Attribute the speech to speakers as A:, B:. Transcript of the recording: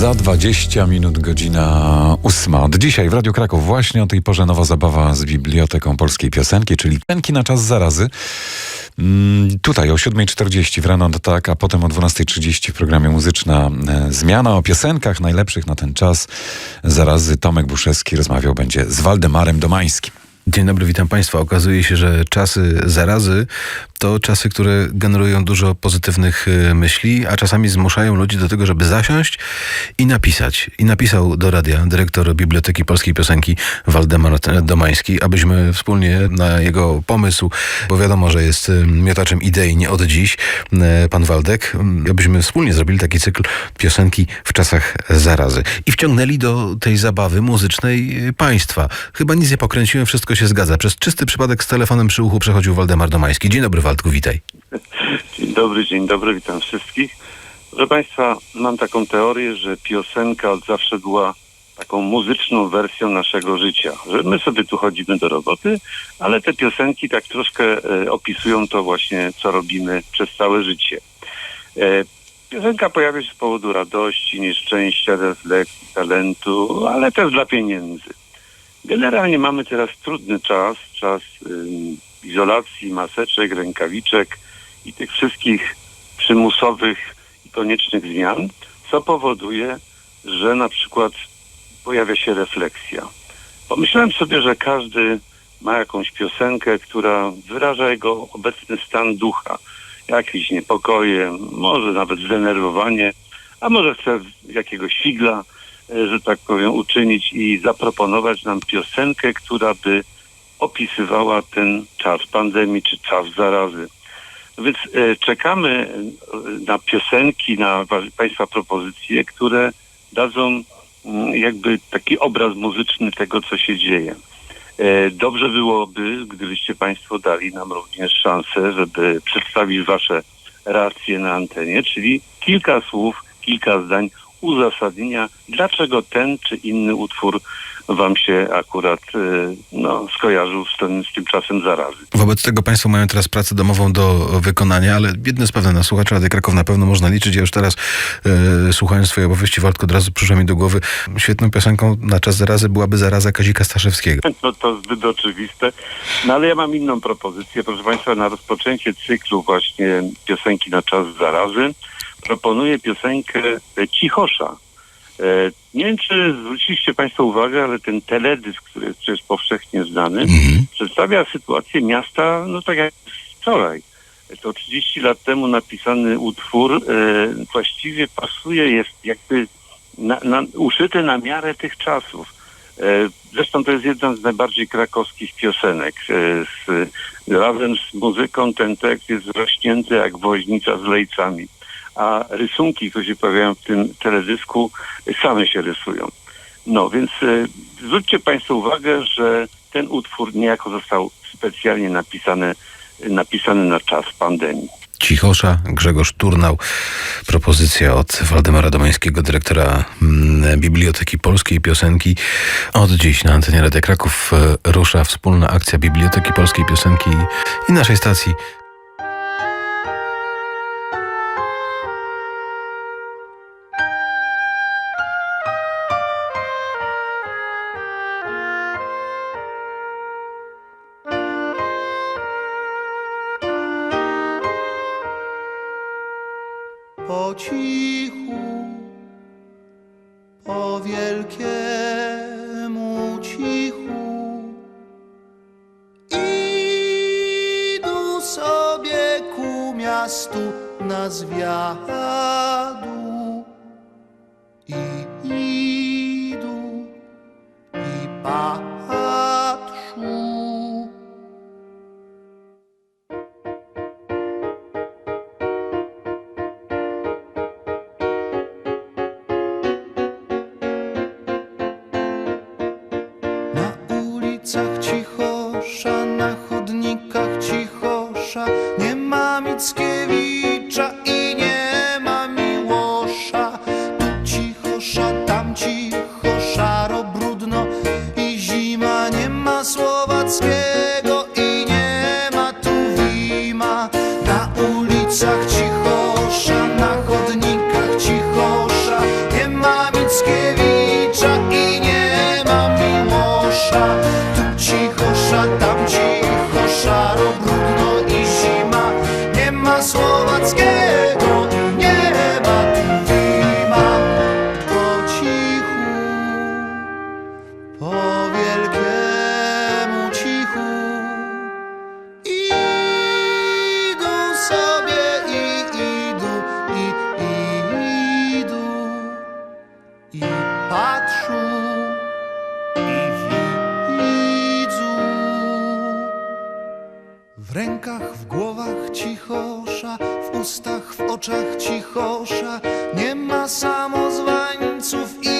A: Za 20 minut godzina ósma. Od dzisiaj w Radiu Kraków właśnie o tej porze nowa zabawa z Biblioteką Polskiej Piosenki, czyli piosenki na czas zarazy. Mm, Tutaj o 7.40 w rano to tak, a potem o 12.30 w programie Muzyczna e, Zmiana o piosenkach najlepszych na ten czas zarazy. Tomek Buszewski rozmawiał będzie z Waldemarem Domańskim.
B: Dzień dobry, witam Państwa. Okazuje się, że czasy zarazy to czasy, które generują dużo pozytywnych y, myśli, a czasami zmuszają ludzi do tego, żeby zasiąść i napisać. I napisał do radia dyrektor Biblioteki Polskiej Piosenki Waldemar Domański, abyśmy wspólnie na jego pomysł, bo wiadomo, że jest y, miotaczem idei nie od dziś, y, pan Waldek, abyśmy wspólnie zrobili taki cykl piosenki w czasach zarazy. I wciągnęli do tej zabawy muzycznej państwa. Chyba nic nie pokręciłem, wszystko się zgadza. Przez czysty przypadek z telefonem przy uchu przechodził Waldemar Domański. Dzień dobry, Waldku, witaj.
C: Dzień dobry, dzień dobry, witam wszystkich. Proszę Państwa, mam taką teorię, że piosenka od zawsze była taką muzyczną wersją naszego życia. Że my sobie tu chodzimy do roboty, ale te piosenki tak troszkę e, opisują to właśnie, co robimy przez całe życie. E, piosenka pojawia się z powodu radości, nieszczęścia, refleksji, talentu, ale też dla pieniędzy. Generalnie mamy teraz trudny czas, czas izolacji, maseczek, rękawiczek i tych wszystkich przymusowych i koniecznych zmian, co powoduje, że na przykład pojawia się refleksja. Pomyślałem sobie, że każdy ma jakąś piosenkę, która wyraża jego obecny stan ducha, jakieś niepokoje, może nawet zdenerwowanie, a może chce jakiegoś figla, że tak powiem, uczynić i zaproponować nam piosenkę, która by opisywała ten czas pandemii czy czas zarazy. Więc e, czekamy e, na piosenki, na wa- Państwa propozycje, które dadzą mm, jakby taki obraz muzyczny tego, co się dzieje. E, Dobrze byłoby, gdybyście Państwo dali nam również szansę, żeby przedstawić Wasze racje na antenie, czyli kilka słów, kilka zdań uzasadnienia, dlaczego ten czy inny utwór Wam się akurat e, no, skojarzył z tym, z tym czasem zarazy.
B: Wobec tego Państwo mają teraz pracę domową do wykonania, ale jedno jest pewne, na słuchacza Rady Kraków na pewno można liczyć. Ja już teraz, e, słuchając Twojej opowieści, Waldku, od razu przyszło mi do głowy, świetną piosenką na czas zarazy byłaby Zaraza Kazika Staszewskiego.
C: No to zbyt oczywiste. No ale ja mam inną propozycję, proszę Państwa, na rozpoczęcie cyklu właśnie piosenki na czas zarazy proponuję piosenkę e, Cichosza. E, Nie wiem, czy zwróciliście Państwo uwagę, ale ten teledysk, który jest przecież powszechnie znany,
B: Mhm.
C: przedstawia sytuację miasta, no tak jak wczoraj. To 30 lat temu napisany utwór e, właściwie pasuje, jest jakby na, na, uszyty na miarę tych czasów. E, zresztą to jest jedna z najbardziej krakowskich piosenek. E, z, razem z muzyką ten tekst jest zrośnięty jak woźnica z lejcami. A rysunki, które się pojawiają w tym teledysku, same się rysują. No więc e, zwróćcie Państwo uwagę, że ten utwór niejako został specjalnie napisany, napisany na czas pandemii.
B: Cichosza, Grzegorz Turnał. Propozycja od Waldemara Domańskiego, dyrektora mm, Biblioteki Polskiej Piosenki. Od dziś na antenie Radia Kraków e, rusza wspólna akcja Biblioteki Polskiej Piosenki i naszej stacji.
D: Po cichu, po wielkiemu cichu. Idą sobie ku miastu na zwiadu oczach cicho. W rękach, w głowach cichosza, w ustach, w oczach cichosza, nie ma samozwańców i